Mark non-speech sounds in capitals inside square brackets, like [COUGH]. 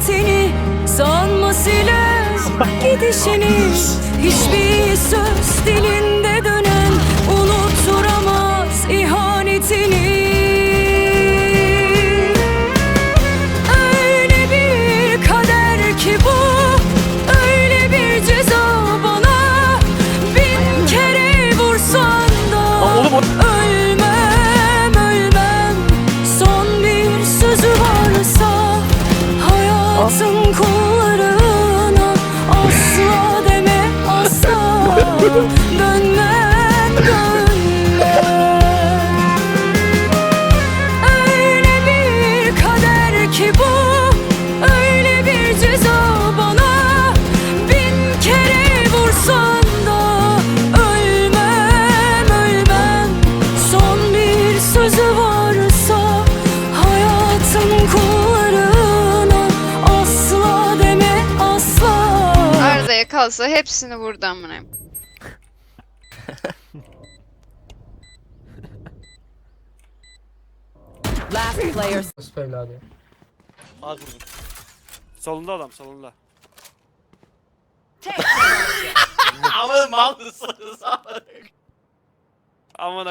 ihanetini Sanma siler [LAUGHS] gidişini Hiçbir söz dilinde dönen Unutturamaz ihanetini. Öyle bir kader ki bu Öyle bir ceza bana. Bin kere vursan da Hayatın kullarına Asla deme asla. [LAUGHS] Dönmem kalsa hepsini vurdu amına. Last player? Al vurdum. Solunda adam solunda. [LAUGHS] Ama mal mısınız? Aman